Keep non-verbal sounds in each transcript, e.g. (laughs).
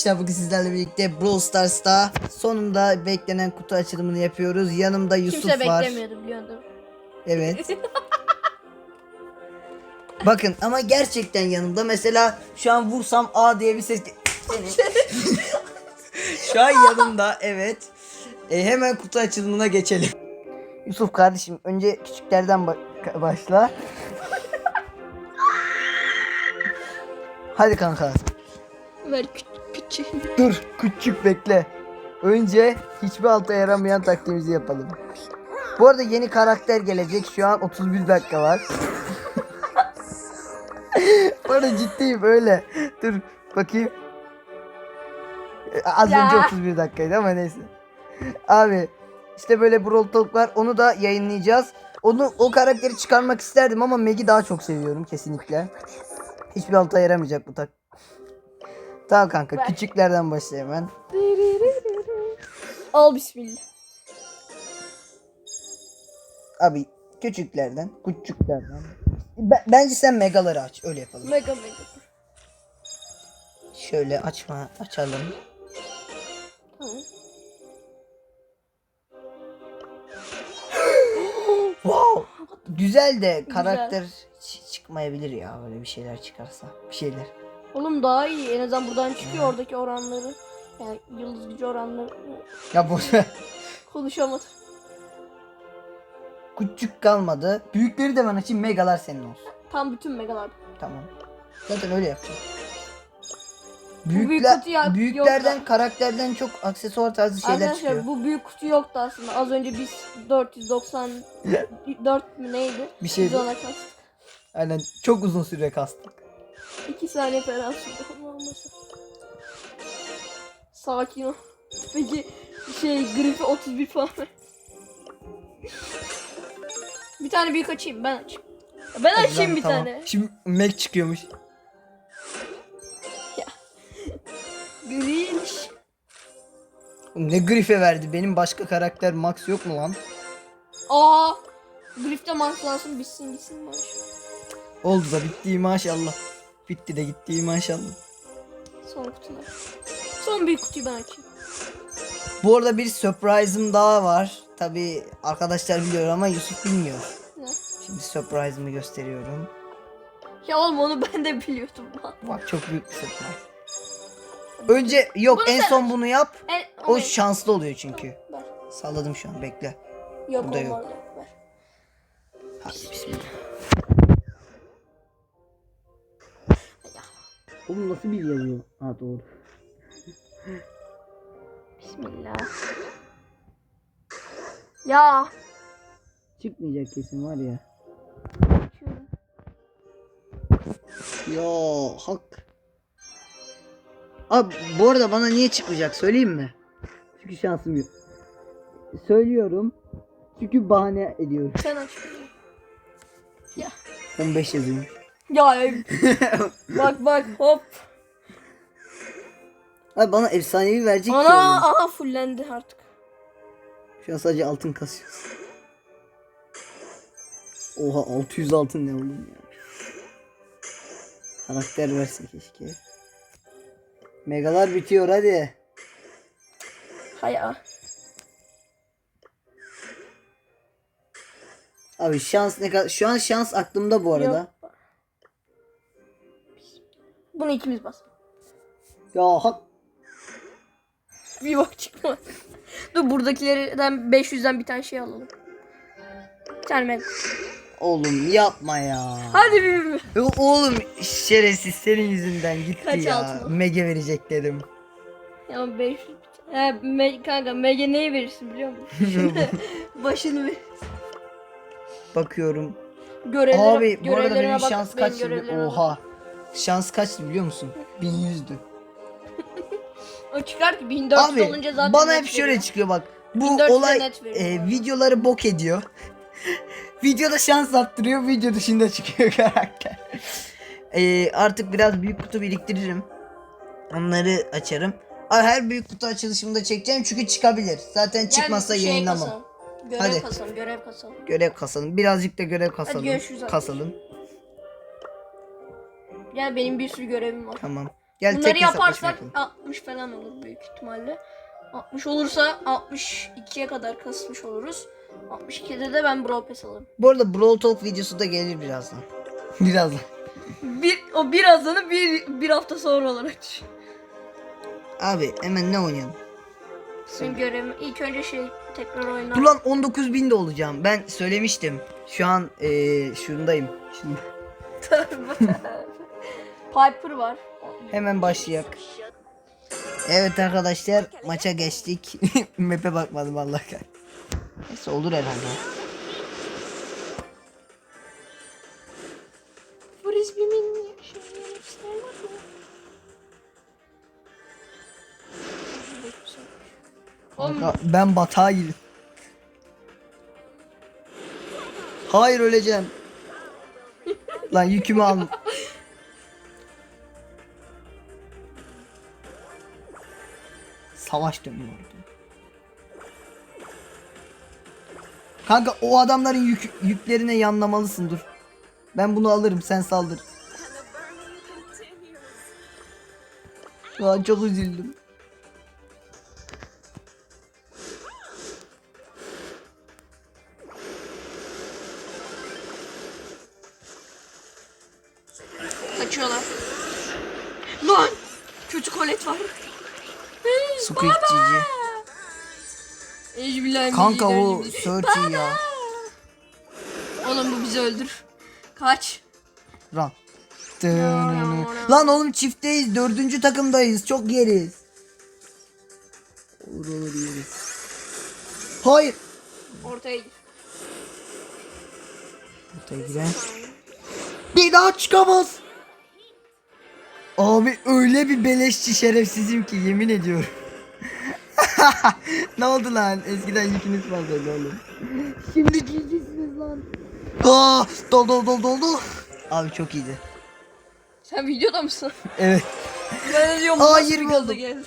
arkadaşlar bugün sizlerle birlikte Brawl Stars'ta sonunda beklenen kutu açılımını yapıyoruz. Yanımda Yusuf Kimse var. beklemiyordu biliyorsun. Evet. (laughs) Bakın ama gerçekten yanımda. Mesela şu an vursam A diye bir ses şu an yanımda evet. E, hemen kutu açılımına geçelim. Yusuf kardeşim önce küçüklerden ba- başla. (laughs) Hadi kanka. Ver küçük küçük. (laughs) Dur küçük bekle. Önce hiçbir alta yaramayan taktiğimizi yapalım. Bu arada yeni karakter gelecek. Şu an 31 dakika var. (laughs) Bu arada ciddiyim öyle. Dur bakayım. Az Ya. önce 31 dakikaydı ama neyse. Abi işte böyle Brawl Talk var. Onu da yayınlayacağız. Onu o karakteri çıkarmak isterdim ama Meg'i daha çok seviyorum kesinlikle. Hiçbir alta yaramayacak bu tak. Tamam kanka Ver. küçüklerden başlayayım ben. (laughs) Al bismillah. Abi küçüklerden, küçüklerden. Ben- bence sen megaları aç. Öyle yapalım. Mega mega. Şöyle açma, açalım. Tamam. (gasps) Wow. Güzel de karakter ç- çıkmayabilir ya böyle bir şeyler çıkarsa. Bir şeyler. Oğlum daha iyi. En azından buradan çıkıyor oradaki oranları. Yani yıldız gücü oranları. Ya bu (laughs) Konuşamadım. küçük kalmadı. Büyükleri de ben açayım. Megalar senin olsun. Tam bütün megalar. Tamam. Zaten öyle yapacağım. büyük Büyükler, kutu ya- büyüklerden yok da. karakterden çok aksesuar tarzı şeyler Arkadaşlar çıkıyor. bu büyük kutu yoktu aslında. Az önce biz 494 mü neydi? Bir şeydi. Biz ona kastık. Aynen çok uzun süre kastık. 2 saniye falan sürdü. Sakin ol. Peki şey grifi 31 falan. bir tane büyük açayım ben açayım. Ben açayım bir Tamam. tane. Şimdi Meg çıkıyormuş. Grinch. Ne grife verdi? Benim başka karakter Max yok mu lan? Aa. Grifte maxlansın bitsin gitsin maaş. Oldu da bitti maşallah. Bitti de gitti maşallah. Son kutular. Son büyük kutuyu ben açayım. Bu arada bir surprise'ım daha var. Tabi arkadaşlar biliyor ama Yusuf bilmiyor. Ne? Şimdi surprise'ımı gösteriyorum. Ya oğlum onu ben de biliyordum lan. Bak çok büyük bir surprise. Önce yok Bunu en sen son bunu yap. E, O ama- şanslı oluyor çünkü. Ver. Salladım şu an bekle. Yok Burada yok. olmadı. Ver. Hadi bismillah. Oğlum nasıl bir yazıyor? Ha doğru. Bismillah. Ya. Çıkmayacak kesin var ya. Ya hak. Abi bu arada bana niye çıkmayacak söyleyeyim mi? Çünkü şansım yok. Söylüyorum. Çünkü bahane ediyorum. Sen aç. 15 yazıyor. Ya (laughs) bak bak hop. Abi bana efsanevi verecek ki Ana oğlum. aha fullendi artık. Şu an sadece altın kasıyoruz. Oha 600 altın ne oğlum ya. Karakter verse keşke. Megalar bitiyor hadi. Haya. Abi şans ne kadar şu an şans aklımda bu arada. Yok. Bunu ikimiz bas. Ya hak Bir bak çıkma. Dur buradakilerden 500'den bir tane şey alalım. Meg- oğlum yapma ya. Hadi bir, bir, Oğlum şerefsiz senin yüzünden gitti Kaç ya. altın o? Mega verecek dedim. Ya 500 bir tane. He, me, kanka Meg'e neyi verirsin biliyor musun? (laughs) (laughs) Başını ver. Bakıyorum. Görevlere, Abi bu arada benim bak, şans benim kaç görevlerime bak. Oha. Şans kaçtı biliyor musun? 1100'dü. (laughs) O çıkar ki 1400 Abi olunca zaten bana hep şöyle veriyor. çıkıyor bak. Bu 1400'e olay e, videoları bok ediyor. (laughs) Videoda şans attırıyor, video dışında çıkıyor (laughs) karakter. E, artık biraz büyük kutu biriktiririm. Onları açarım. Abi her büyük kutu açılışımda çekeceğim çünkü çıkabilir. Zaten Gel çıkmasa şey yayınlamam. kasalım. Görev Hadi. kasalım, görev kasalım. Görev kasalım. Birazcık da görev kasalım. görüşürüz abi. Kasalım. Gel benim bir sürü görevim var. Tamam. Gel Bunları tek yaparsak yapalım. 60 falan olur büyük ihtimalle. 60 olursa 62'ye kadar kasmış oluruz. 62'de de ben Brawl Pass alırım. Bu arada Brawl Talk videosu da gelir birazdan. (laughs) birazdan. Bir, o birazını bir, bir hafta sonra olarak düşün. Abi hemen ne oynayalım? Benim görevim ilk önce şey tekrar oynar. Dur lan 19.000 de olacağım. Ben söylemiştim. Şu an eee şundayım. Şimdi (laughs) (laughs) Piper var. hemen başlayak. Evet arkadaşlar maça geçtik. (laughs) Map'e bakmadım Allah kahretsin. Neyse olur herhalde. Frisbee'min şey Kanka, ben batağa girdim. Hayır öleceğim. Lan yükümü al. Savaş dönüyor orada. Kanka o adamların yük, yüklerine yanlamalısın dur. Ben bunu alırım sen saldır. Lan çok üzüldüm. kaçıyorlar. Lan! Kötü kolet var. Squid GG. Ecbillahi Kanka o Searchy ya. Oğlum bu bizi öldür. Kaç. Run. Lan oğlum çiftteyiz. Dördüncü takımdayız. Çok yeriz. Olur olur yeriz. Hayır. Ortaya gir. Ortaya giren. Bir daha çıkamaz. Abi öyle bir beleşçi şerefsizim ki yemin ediyorum. (laughs) ne oldu lan? Eskiden yükünüz fazlaydı oğlum. Şimdi GG'siniz lan. Aa, dol dol dol dol dol. Abi çok iyiydi. Sen videoda mısın? Evet. ben de diyorum Aa, nasıl gaza oldu. geldi.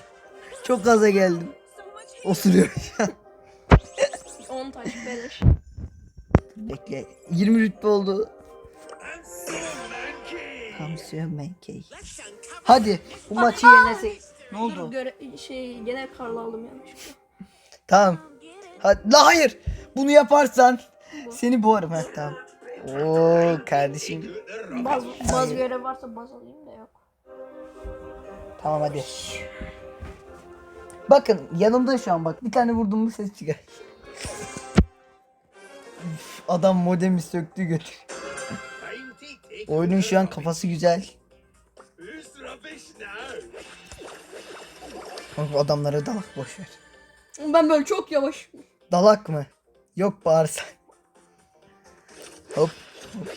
Çok gaza geldim. Osuruyor şu an. 10 taş beleş. Bekle. 20 rütbe oldu. Tansiyon menkey. Hadi bu maçı yenesek. Ne oldu? Göre şey gene karlı aldım yanlışlıkla. (laughs) Tamam. Hadi. La hayır. Bunu yaparsan seni boğarım. Ha tamam. Oo kardeşim. Baz, baz görev varsa baz alayım da yok. Tamam hadi. Bakın yanımda şu an bak. Bir tane vurdum mu ses çıkar. Üf, Adam modemi söktü götür. Oyunun şu an kafası güzel. Kanka adamlara dalak boş ver. Ben böyle çok yavaş. Dalak mı? Yok bağırsan. Hop. hop.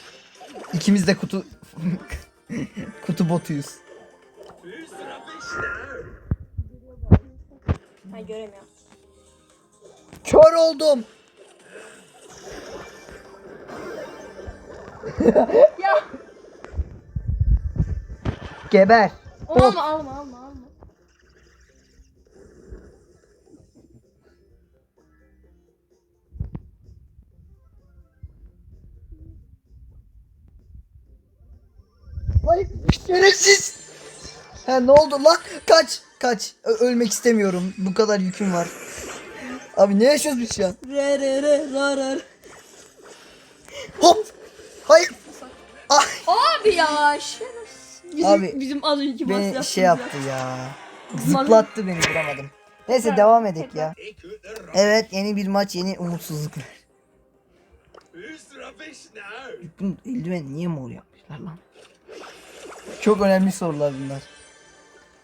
İkimiz de kutu (laughs) kutu botuyuz. Ha göremiyorum. Kör oldum. Ya Geber. onu alma alma alma şerefsiz. Ha ne oldu lan? Kaç. Kaç. Ö- ölmek istemiyorum. Bu kadar yüküm var. Abi ne yaşıyoruz biz şu an? Re re re ra ra. Hop. Hayır. Ay. Abi ya şerefsiz. Bizim, Abi, bizim az önceki bahsi Beni yaptığımız şey ya. yaptı ya. Zıplattı beni vuramadım. Neyse devam edelim ya. Evet yeni bir maç yeni umutsuzluklar. Bunun eldiven niye mor yapmışlar lan? Çok önemli sorular bunlar.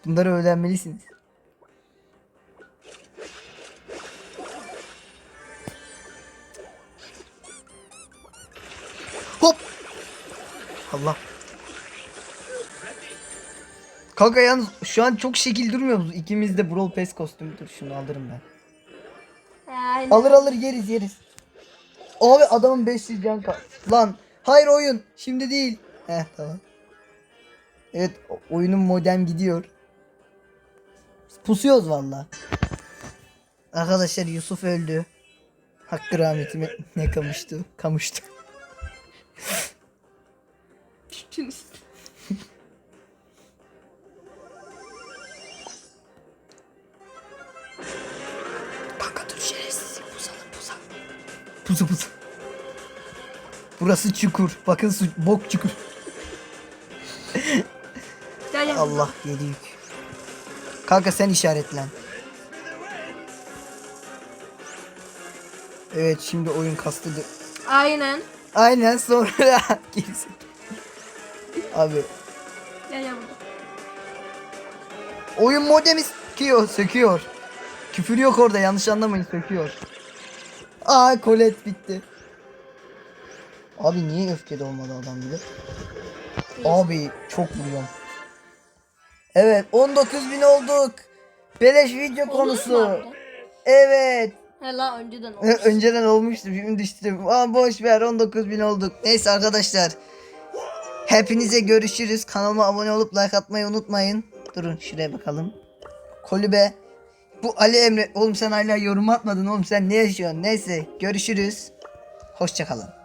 Bunları öğrenmelisiniz. Hop! Allah. Kanka yalnız şu an çok şekil durmuyor musun? İkimiz de Brawl Pass kostümü. Dur şunu alırım ben. Aynen. Alır alır yeriz yeriz. Abi adamın 500 can kal. Lan hayır oyun şimdi değil. Heh tamam. Evet oyunun modem gidiyor. Pusuyoruz valla. Arkadaşlar Yusuf öldü. Hakkı rahmetime (laughs) ne kamıştı? Kamıştı. Kanka dur şerefsizim pusalım. Pusu pusu. Burası çukur. Bakın su bok çukur. Gel. Allah yedi yük. Kanka sen işaretlen. Evet şimdi oyun kastı. da- Aynen. Aynen sonra (laughs) gerisi. Abi Gel gel burada. oyun modemi söküyor, söküyor. Küfür yok orada yanlış anlamayın söküyor. Aa kolet bitti. Abi niye öfkede olmadı adam bile? Abi çok vuruyorum. Evet 19.000 olduk. Beleş video konusu. Evet. He la önceden (laughs) oldu. Önceden olmuştu şimdi düştü. Aa, boş ver 19.000 olduk. Neyse arkadaşlar. Hepinize görüşürüz. Kanalıma abone olup like atmayı unutmayın. Durun şuraya bakalım. Kulübe. Bu Ali Emre. Oğlum sen hala yorum atmadın oğlum sen ne yaşıyorsun? Neyse görüşürüz. Hoşçakalın.